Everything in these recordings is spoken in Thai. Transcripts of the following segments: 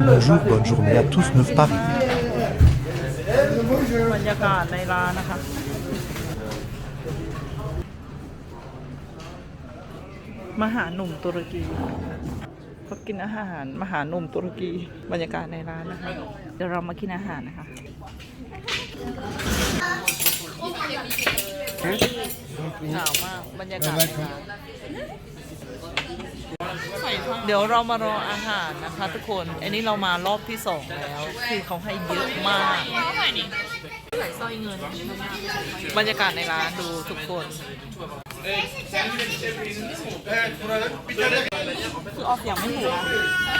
Bonjour, bonne journée à tous, Neuf Paris. บรรยากาศในร้านนะคะ มหาหนุ่มตุรกีเขากินอาหารมหาหนุ่มตุรกี บรรยากาศในร้านนะคะ เดี๋ยวเรามากินอาหารนะคะ หนาวมาก บรรยากาศในร้าน เดี๋ยวเรามารออาหารนะคะทุกคน อันนี้เรามารอบที่สองแล้ว คือเขาให้เยอะมาก บรรยากาศในร้านดูทุกคน คือออกเสียงไม่ถูกนะ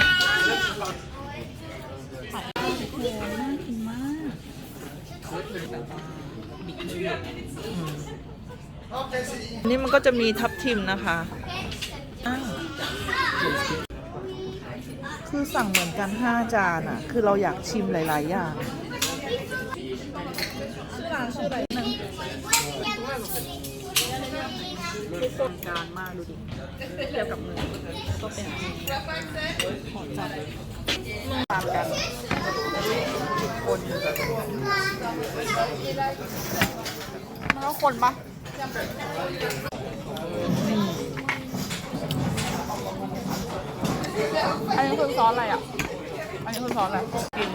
อันนี่มันก็จะมีทับทิมนะคะอ้าว คือสั่งเหมือนกัน5จานอะ คือเราอยากชิมหลาย ๆ อย่างคนการมากดูดิเทียบกับมือก็เป็นขอจับตามกันคนมันก็คนปะ อันนี้คือซอสอะไรอะ อันนี้คือซอสอะไรกิน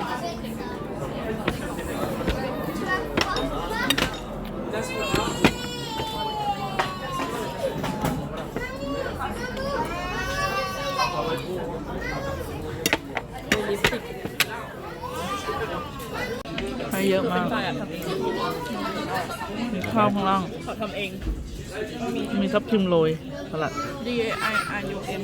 ลิปสติกให้เยอะมากมีข้าวข้างล่าง เขาทำเอง มีทับทิมโรยสลัด D A I R U M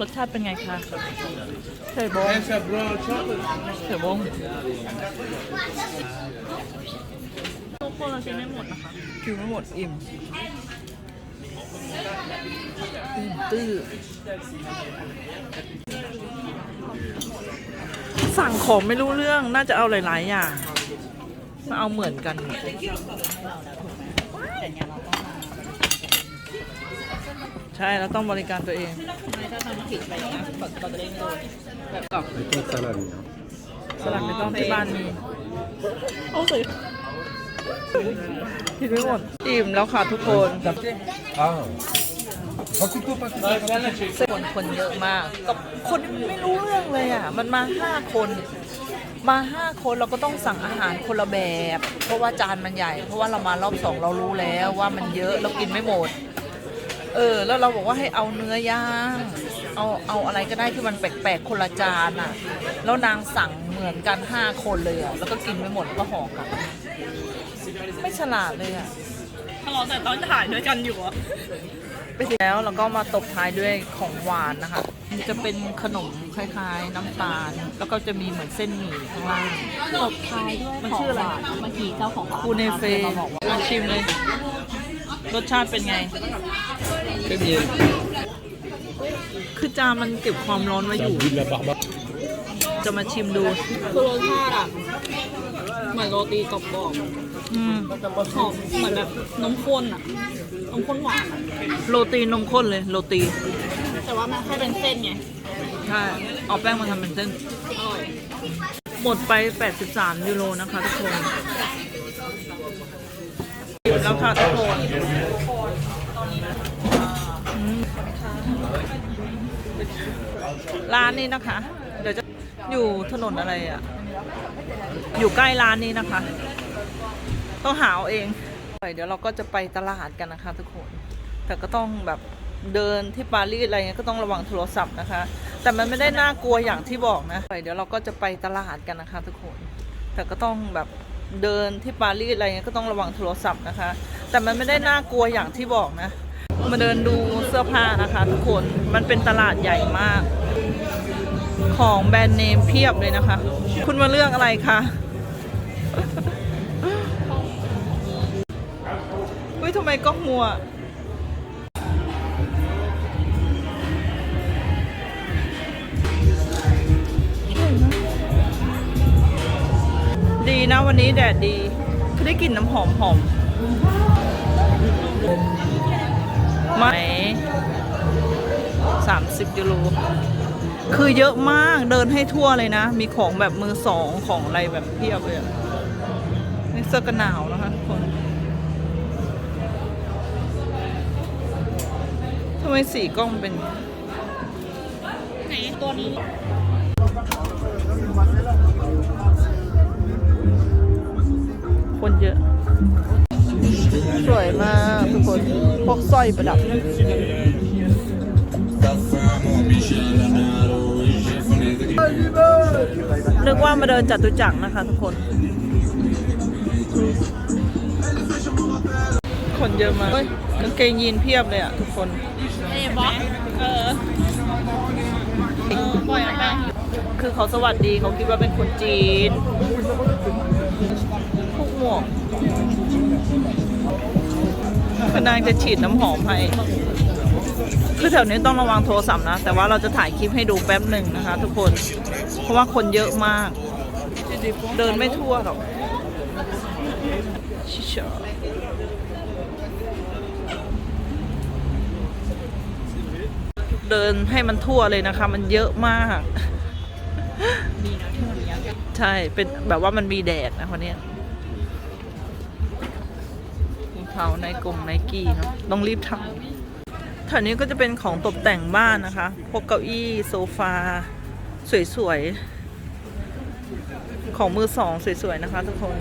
รสชาติเป็นไงคะไข่บงไข่บงทุกคนเรากินไม่หมดนะคะ กินไม่หมดอิ่มอิ่ม ตื้อสั่งของไม่รู้เรื่องน่าจะเอาหลาย ๆ อย่าง มาเอาเหมือนกัน ใช่เราต้องบริการตัวเองถ้าทำผิดไปนะก็จะได้เงินแบบกับสลัดไม่ต้องที่บ้านมีโอ้ยกินไม่หมดอิ่มแล้วค่ะทุกคน คนคนเยอะมากกับคนไม่รู้เรื่องเลยอะ มันมาห้าคน มาห้าคนเราก็ต้องสั่งอาหารคนละแบบ เพราะว่าจานมันใหญ่ เพราะว่าเรามารอบสองเรารู้แล้วว่ามันเยอะเรากินไม่หมด เออ แล้วเราบอกว่าให้เอาเนื้อย่างเอาเอาอะไรก็ได้ที่มันแปลกๆคนละจานอะ แล้วนางสั่งเหมือนกันห้าคนเลยอะแล้วก็กินไม่หมดแล้วก็ห่อกลับไม่ฉลาดเลยอะทะเลาะแต่ตอนถ่ายด้วยกันอยู่อะ ไปถึงแล้วเราก็มาตบท้ายด้วยของหวานนะคะมันจะเป็นขนมคล้ายๆ น้ำตาล แล้วก็จะมีเหมือนเส้นหมี่ข้างล่างตบท้ายด้วยมันชื่ออะไรเมื่อกี้เจ้าของร้านคูเนเฟมาชิมเลย รสชาติเป็นไงคือจานมันเก็บความร้อนไว้อยู่ จะมาชิมดูคือรสชาติอะเหมือนโรตีกรอบอืมๆหอมเหมือนแบบนมข้นอะ นมข้นหวานอะโรตีนมข้นเลย โรตี แต่ว่ามันแค่เป็นเส้นไง ใช่ เอาแป้งมาทำเป็นเส้น อร่อย หมดไป 83 ยูโรนะคะทุกคนอิ่มแล้วค่ะทุกคนอืมร้านนี้นะคะ เดี๋ยวจะอยู่ถนนอะไรอะ อยู่ใกล้ร้านนี้นะคะ ต้องหาเอาเอง เดี๋ยวเราก็จะไปตลาดกันนะคะทุกคน แต่ก็ต้องแบบเดินที่ปารีสอะไรเงี้ยก็ต้องระวังโทรศัพท์นะคะ แต่มันไม่ได้น่ากลัวอย่างที่บอกนะเดี๋ยวเราก็จะไปตลาดกันนะคะทุกคน แต่ก็ต้องแบบเดินที่ปารีสอะไรเงี้ยก็ต้องระวังโทรศัพท์นะคะ แต่มันไม่ได้น่ากลัวอย่างที่บอกนะ มาเดินดูเสื้อผ้านะคะ ทุกคน มันเป็นตลาดใหญ่มาก ของแบรนด์เนมเพียบเลยนะคะ คุณมาเลือกอะไรคะ ทำไมก้องมัว ดีนะวันนี้แดดดีได้กลิ่นน้ำหอมหอมไหมสามสิบยูโรคือเยอะมากเดินให้ทั่วเลยนะ มีของแบบมือสองของอะไรแบบเพียบเลยนเสื้อกันหนาวน ทำไมสีกล้องเป็นอย่างนี้ไหนตัวนี้ คนเยอะ สวยมากทุกคน พวกสร้อยประดับ นึกว่ามาเดินจัตุจักรนะคะทุกคน คนเยอะมากเฮ้ยกางเกงยีนเพียบเลยอะทุกคน บอสเออเออปล่อยมันไปคือเขาสวัสดีเขาคิดว่าเป็นคนจีนพวกหมวกคือนางจะฉีดน้ำหอมให้ คือแถวนี้ต้องระวังโทรศัพท์นะ แต่ว่าเราจะถ่ายคลิปให้ดูแป๊บหนึ่งนะคะ ทุกคน เพราะว่าคนเยอะมาก เดินไม่ทั่วหรอกชิช เดินให้มันทั่วเลยนะคะ มันเยอะมากดีนะที่มันใช่เป็นแบบว่ามันมีแดดนะคนนี้รองเท้าในกลมไนกี้เนาะต้องรีบทำแถวนี้ก็จะเป็นของตกแต่งบ้านนะคะ พวกเก้าอี้โซฟา สวยๆ ของมือสองสวยๆ นะคะทุกคน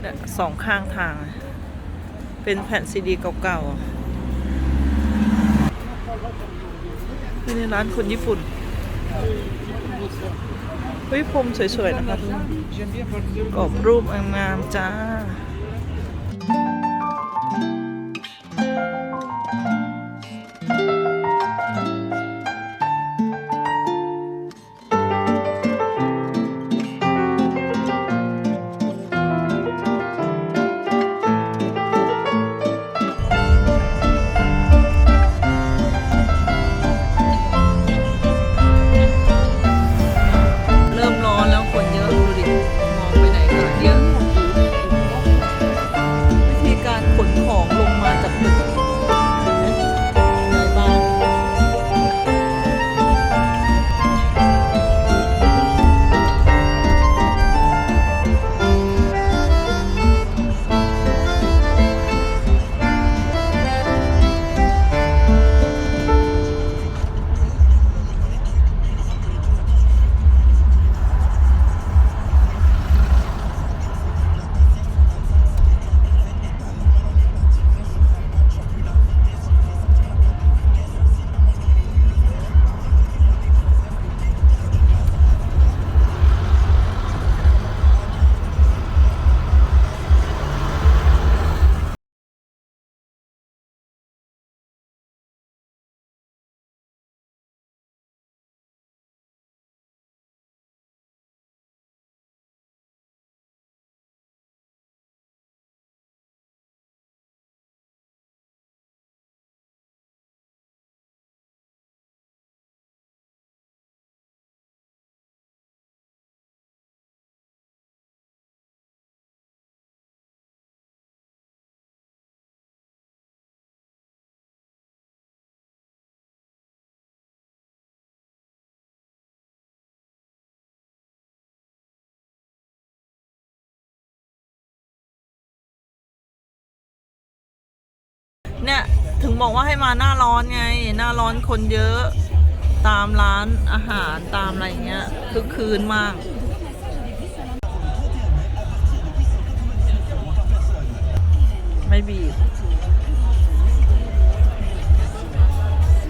เนี่ยสองข้างทาง เป็นแผ่นซีดีเก่าๆนี่ในร้านคนญี่ปุ่น เฮ้ยพรมสวยๆ นะคะทุกคนกรอบรูปงามๆจ้า ถึงบอกว่าให้มาหน้าร้อนไง หน้าร้อนคนเยอะ ตามร้านอาหารตามอะไรเงี้ยคือคืนมาก ไม่บีบ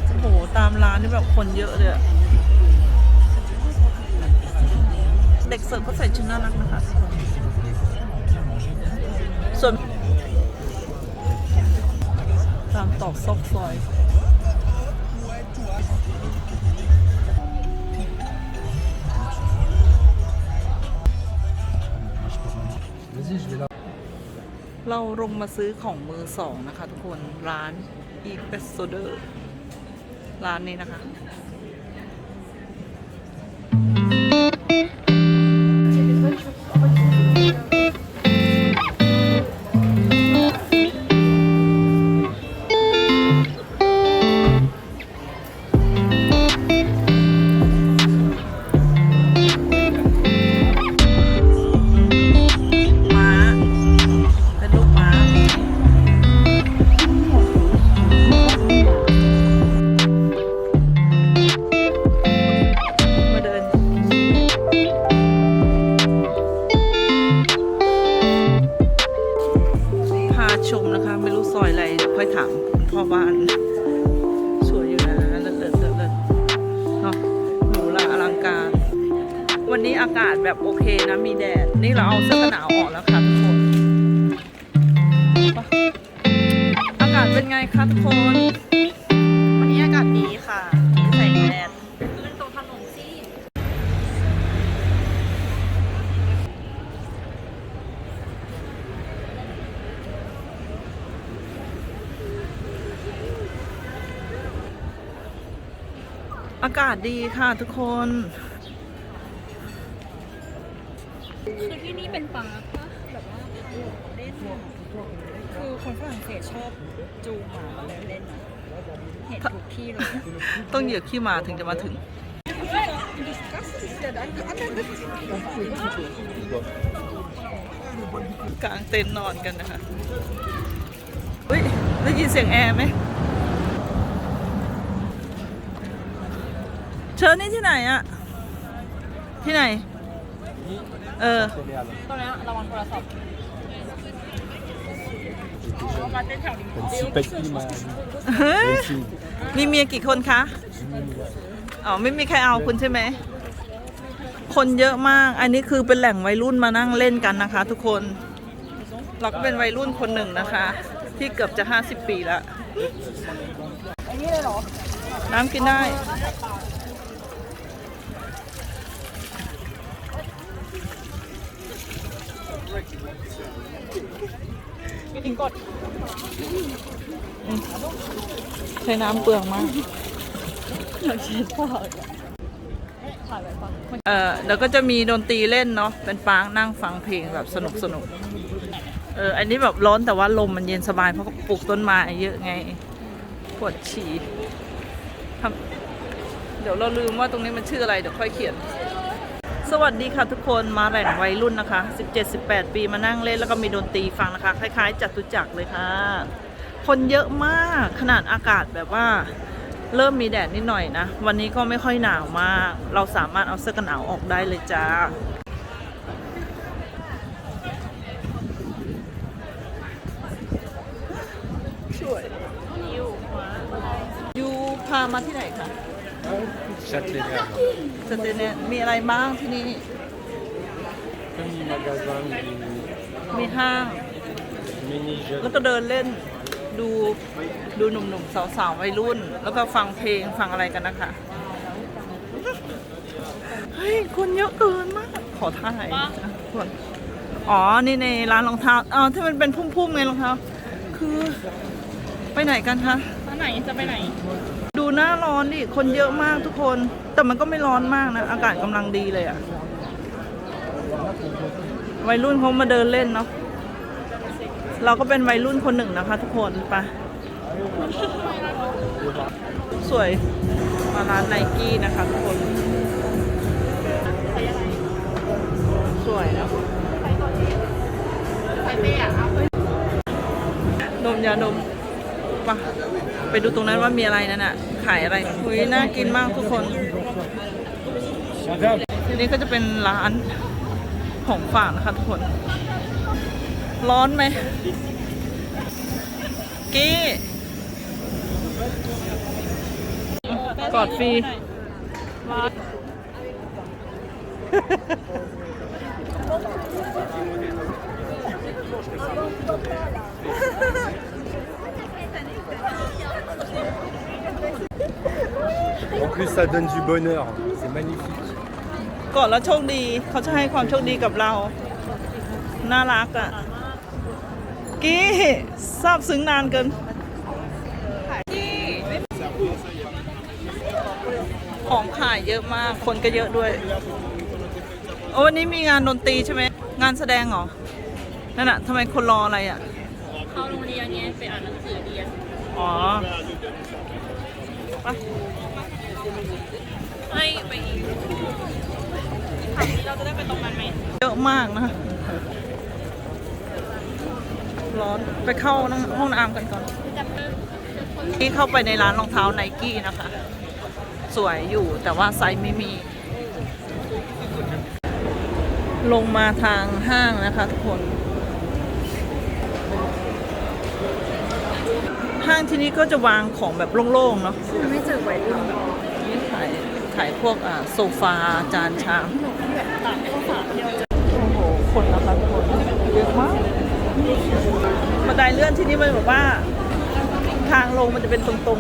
โอ้โหตามร้านนี่แบบคนเยอะเลยเด็กเสิร์ฟก็ใส่ชุดน่ารักนะคะ ส่วน ตอกซอกซอย เราลงมาซื้อของมือสองนะคะทุกคนร้านอีเปสโซเดอร์ร้านนี้นะคะ อากาศดีค่ะทุกคน คือที่นี่เป็นปาร์คปะแบบว่าพาหนูเล่นอะคือคนฝรั่งเศสชอบจูงหมามาเดินเล่นนะเห็นทุกที่เลยต้องเหยียบขี้หมาถึงจะมาถึง กลางเต็นท์นอนกันนะคะเฮ้ย ได้ยินเสียงแอร์ไหม เชิญนี่ที่ไหนอะที่ไหน เออ ตอนนี้ระวังโทรศัพท์มาเต้นแถวนี้ Un petit paquet, เฮ้ยมีเมียกี่คนคะ อ๋อ ไม่มีใครเอาคุณใช่ไหม คนเยอะมาก อันนี้คือเป็นแหล่งวัยรุ่นมานั่งเล่นกันนะคะ ทุกคน เราก็เป็นวัยรุ่นคนหนึ่งนะคะ ที่เกือบจะ 50 ปีแล้วน้ำกินได้ ถึงกดใช้น้ำเปลืองมากอยากเช็ดปากถ่ายไว้ปะเอ่อเดี๋ยวก็จะมีดนตรีเล่นเนาะ เป็นปางนั่งฟังเพลงแบบสนุกสนุก เออ อันนี้แบบร้อนแต่ว่าลมมันเย็นสบายเพราะปลูกต้นไม้เยอะไง ปวดฉี่ทำเดี๋ยวเราลืมว่าตรงนี้มันชื่ออะไร เดี๋ยวค่อยเขียน สวัสดีค่ะทุกคนมาแหล่งวัยรุ่นนะคะ 17-18 ปีมานั่งเล่นแล้วก็มีดนตรีฟังนะคะ คล้ายๆจัตุจักรเลยค่ะ คนเยอะมากขนาดอากาศแบบว่า เริ่มมีแดดนิดหน่อยนะ วันนี้ก็ไม่ค่อยหนาวมาก เราสามารถเอาเสื้อกันหนาวออกได้เลยจ้าสวยยูพามาที่ไหนคะ Châtelet สเตเนมีอะไรบ้างที่นี่ Mini magasin, มีห้าง mini jeux. แล้วก็เดินเล่นดูดูหนุ่มๆสาวๆวัยรุ่น แล้วก็ฟังเพลงฟังอะไรกันนะคะ เฮ้ย คนเยอะเกินมาก ขอถ่ายนะคนอ๋อ นี่ในร้านรองเท้าอ๋อที่มันเป็นพุ่มๆไงรองเท้า คือ ไปไหนกันคะ ไปไหนจะไปไหน ดูหน้าร้อนดิ คนเยอะมากทุกคน แต่มันก็ไม่ร้อนมากนะ อากาศกำลังดีเลยอะวัยรุ่นเขามาเดินเล่นเนาะ เราก็เป็นวัยรุ่นคนหนึ่งนะคะ ทุกคนไปสวย มาร้านไนกี้นะคะทุกคน สวยนะไปเป้อะนมยาดม ปะไปดูตรงนั้นว่ามีอะไรนั่นอะขายอะไรหุยน่ากินมากทุกคนทีนี้ก็จะเป็นร้านของฝากนะคะทุกคน ร้อนไหมกี้กอดฟรี En plus, ça donne du bonheur. C'est magnifique. กอดแล้วโชคดีเขาจะให้ความโชคดีกับเรา น่ารักอะ่ะ กี้ซาบซึ้งนานเกิน ของขายเยอะมาก คนก็เยอะด้วย โอ้วันนี้มีงานดนตรีใช่ไหม งานแสดงเหรอ นั่นอะทำไมคนรออะไรอะ่ะเข้าโรงเรียนไงไปอ่านหนังสือเรียน อ๋อไปให้ไปอีกทางนี้เราจะได้ไปตรงนั้นไหมเยอะมากนะ ร้อนไปเข้าห้องน้ำกันก่อน ที่เข้าไปในร้านรองเท้าไนกี้นะคะ สวยอยู่แต่ว่าไซส์ไม่มี ลงมาทางห้างนะคะทุกคน ห้างที่นี้ก็จะวางของแบบโล่งๆเนาะไม่เจอวัยรุ่นนี่ขายขายพวกอ่าโซฟาจานชามต่างข้าวสารที่เราจะโอ้โหคนนะคะทุกคนเยอะมากบันไดเลื่อนที่นี่มันแบบว่า ทางลงมันจะเป็นตรง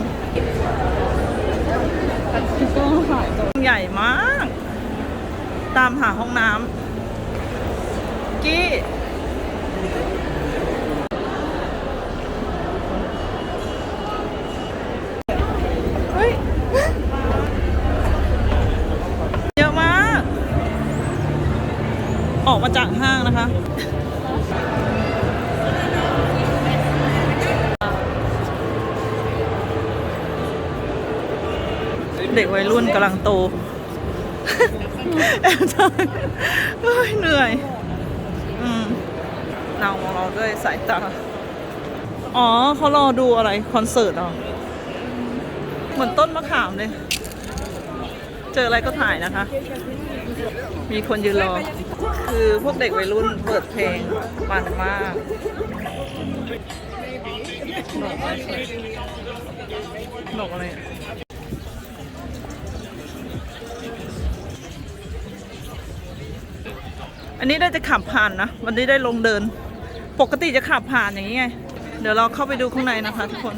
ก็ขายตัวๆใหญ่มาก ตามหาห้องน้ำกี้ รุ่นกำลังโตแอบถ่ายเฮ้ยเหนื่อยอืมนางมองเราด้วยสายตา อ๋อเขารอดูอะไร คอนเสิร์ตเหรอ เหมือนต้นมะขามเลย เจออะไรก็ถ่ายนะคะ มีคนยืนรอ คือพวกเด็กวัยรุ่นเปิดเพลงมันมากหนกอะไรหนกอะไร อันนี้ได้จะขับผ่านนะ วันนี้ได้ลงเดิน ปกติจะขับผ่านอย่างนี้ไง เดี๋ยวเราเข้าไปดูข้างในนะคะทุกคน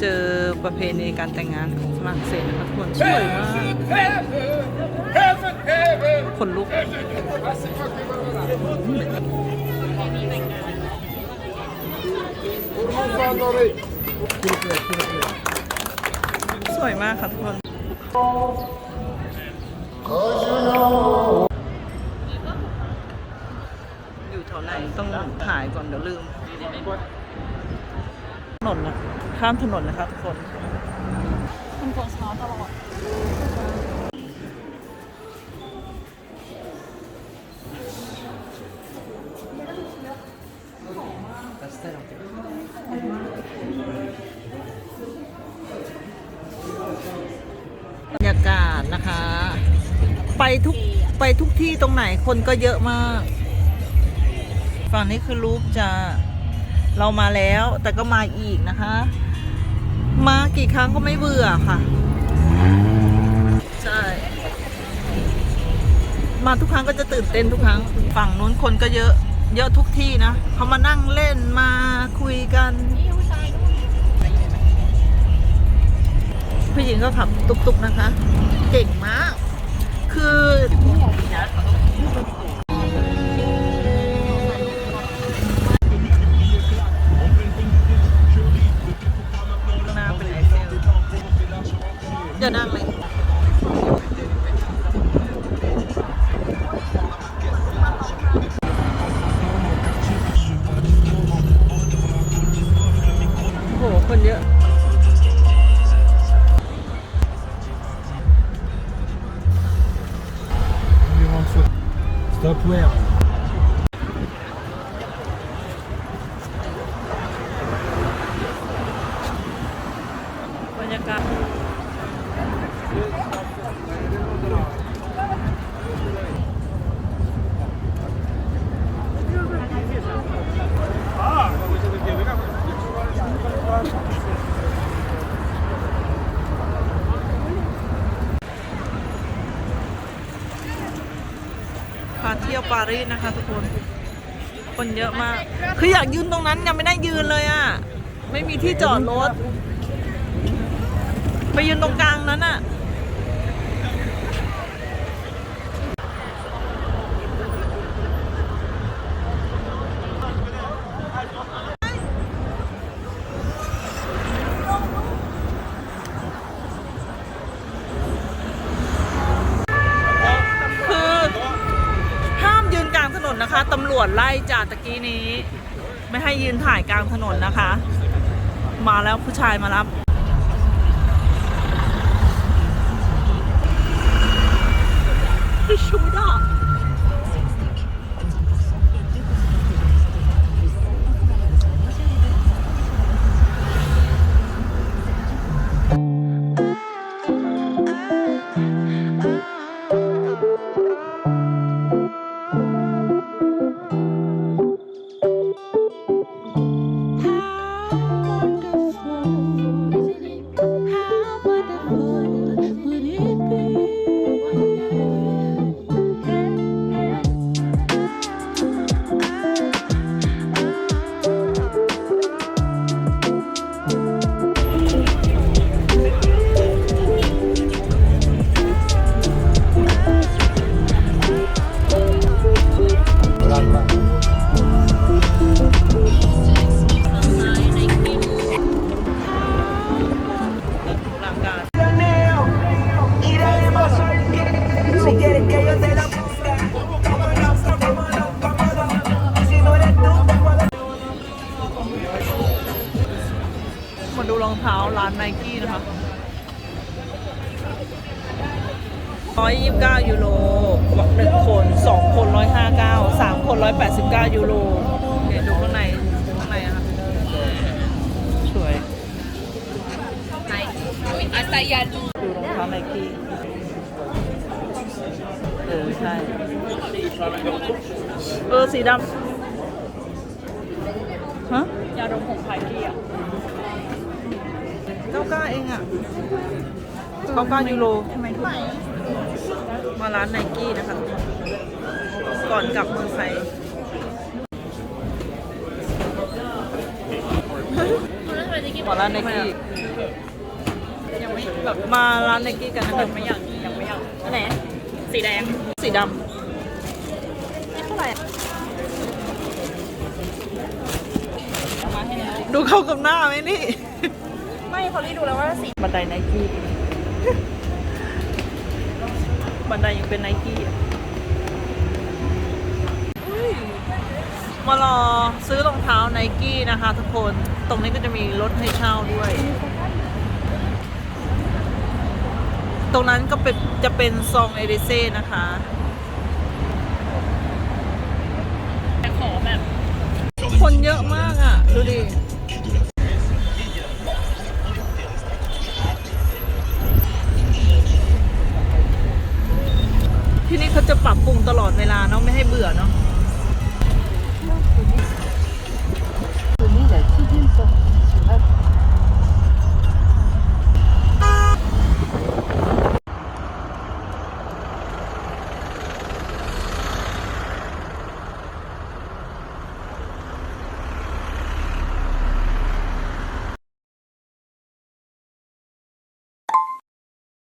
เจอประเพณีการแต่งงานของฝรั่งเศสนะคะทุกคนสวยมากคนลุกสวยมากค่ะทุกคนอยู่แถวไหนต้องถ่ายก่อนเดี๋ยวลืม ข้ามถนนนะคะทุกคนมันตัวเช้าตลอดบรรยากาศนะคะ ไปทุกไปทุกที่ตรงไหนคนก็เยอะมาก ฝั่งนี้คือรูปจะเรามาแล้วแต่ก็มาอีกนะคะ มากี่ครั้งก็ไม่เบื่อค่ะ ใช่ มาทุกครั้งก็จะตื่นเต้นทุกครั้ง ฝั่งนู้นคนก็เยอะ เยอะทุกที่นะเขามานั่งเล่นมาคุยกันผู้หญิงก็ขับตุกๆนะคะ เก่งมาก คือ Good night, าเที่ยวปารีสนะคะ ทุกคน คนเยอะมาก คืออยากยืนตรงนั้นยังไม่ได้ยืนเลยอะ ไม่มีที่จอดรถ ไปยืนตรงกลางนั้นอะ คือห้ามยืนกลางถนนนะคะ ตำรวจไล่จากตะกี้นี้ ไม่ให้ยืนถ่ายกลางถนนนะคะ มาแล้วผู้ชายมารับชูดอะ ดมของไผ่กี้อะเก้าเก้าเองอะเก้าเก้ายูโรทำไมทุกมาร้านไนกี้นะคะก่อนกลับเมืองไทยมาร้านไนกี้ยังไม่แบบมาร้านไนกี้กันนะคะไม่อยากยังไม่อยากอันไหนสีแดงสีดเท่าไหร่เอามาให้แล้วำ ดูเข้ากับหน้าไหมนี่ ไม่พอรีดูแล้วว่าสีบันไดไนกี้ บันไดยังเป็นไนกี้อะมารอซื้อรองเท้าไนกี้นะคะทุกคน ตรงนี้ก็จะมีรถให้เช่าด้วย ตรงนั้นก็เป็นจะเป็นซองเอเดเซ่นะคะแต่ขอแบบ คนเยอะมากอะ ดูดิ จะปรับปรุงตลอดเวลาเนาะไม่ให้เบื่อเนาะ